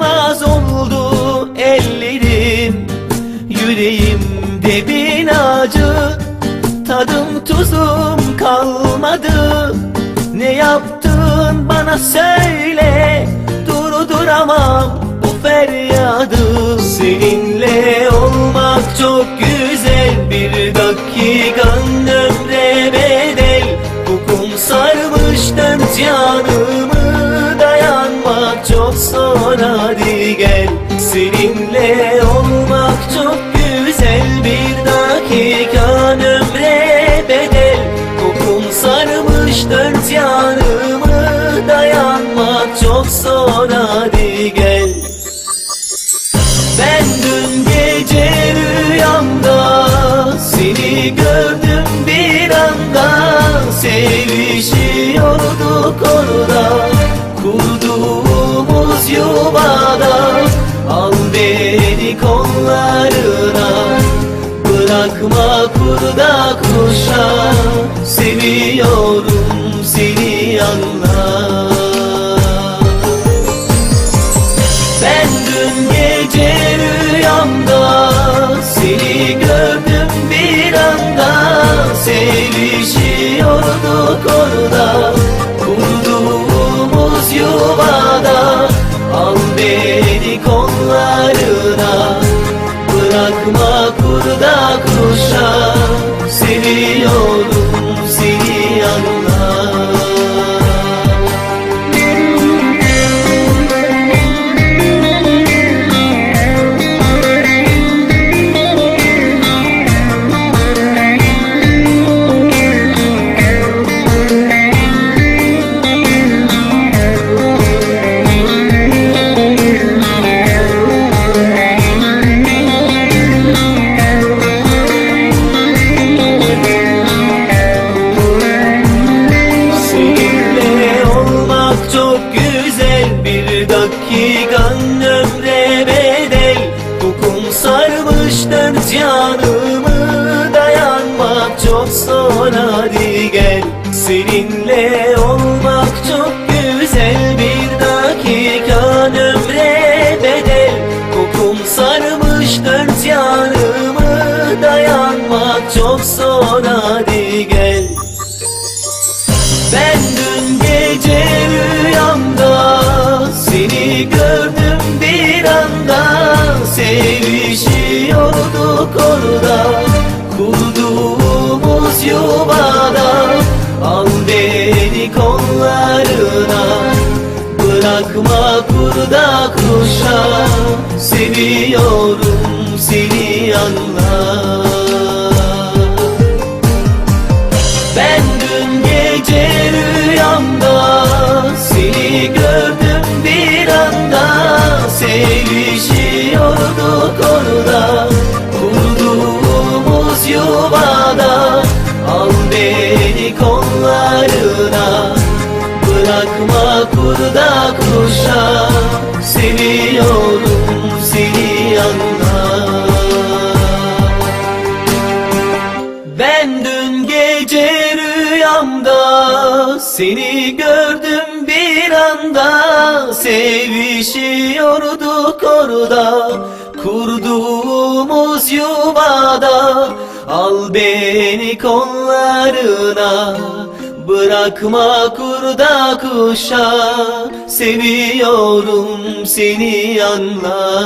Dayanmaz oldu ellerim. Yüreğimde bin acı Tadım tuzum kalmadı. Ne yaptın bana söyle Durduramam bu feryadı. Seninle olmak çok güzel Bir dakikan ömre bedel. Hukum sarmış dört yanım Zor hadi gel Seninle olmak çok güzel. Bir dakikan ömre bedel. Hukum sarmış dört yanımı Dayanmak çok zor. Hadi gel. Ben dün gece rüyamda seni gördüm kurda kuşa Seviyorum seni anla bırakma kurda kuşa Seviyorum sarmış dört yanımı Dayanmak çok zor. Hadi gel Seninle olmak çok güzel. Bir dakikan ömre bedel. Kokum sarmış dört yanımı Dayanmak çok zor. Hadi Sevişiyorduk orada kurduğumuz yuvada Al beni kollarına. Bırakma kurda kuşa Seviyorum seni anla bırakma kurda kuşa Seviyorum seni anla ben dün gece rüyamda seni gördüm bir anda. Sevişiyorduk orada kurduğumuz yuvada. Al beni kollarına Bırakma kurda kuşa Seviyorum seni anla